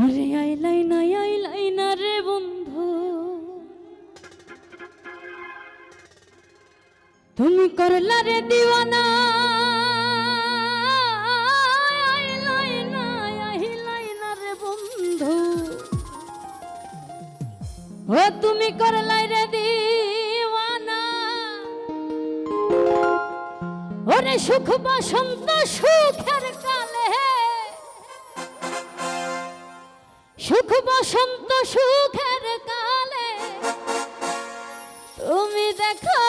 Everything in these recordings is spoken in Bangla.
ওরে আইলাই না আইলাই না রে বন্ধু। তুমি করলা রে দিওয়ানা। আইলাই না আইলাই না রে বন্ধু। ও তুমি করলাই রে দিওয়ানা। ওরে সুখ বসন্ত সুখ। বসন্ত সুখের কালে তুমি দেখো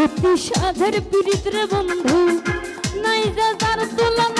অতি সাধের পীড়িত রে বন্ধু নাই যা তার তুলনা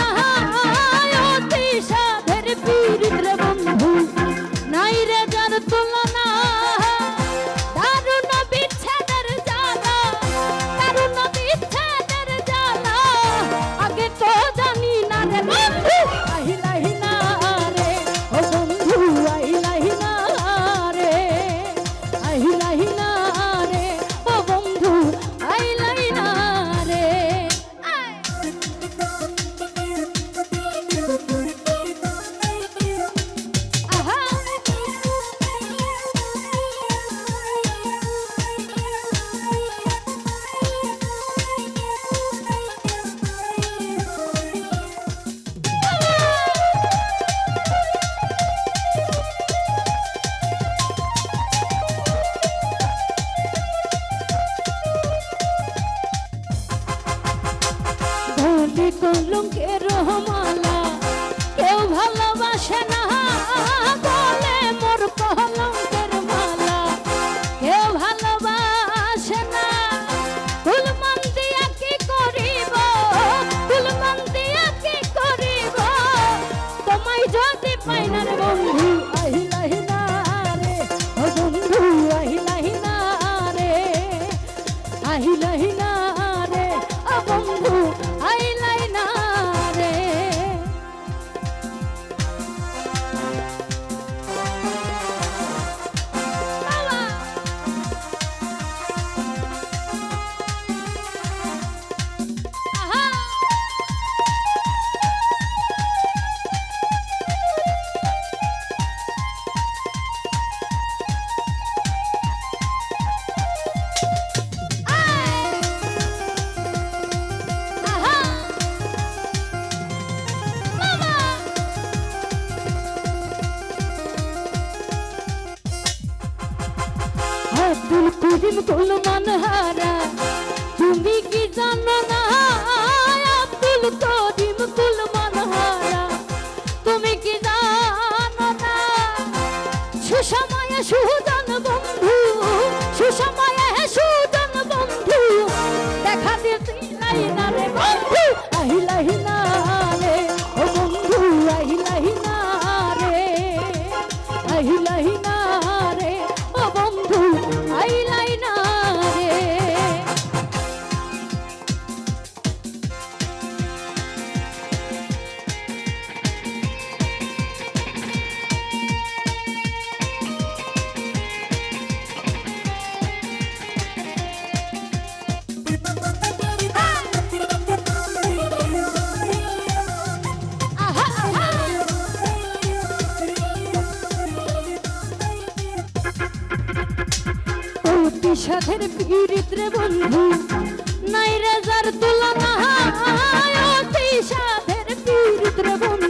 প্রাণ হারা তুমি কি জানো বিষাদের ভিড়িত্রে বন্ধু নাই রাজার তুলনা সাধের ভিড়িত্রে বন্ধু।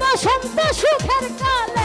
বসন্ত সুখের কাল।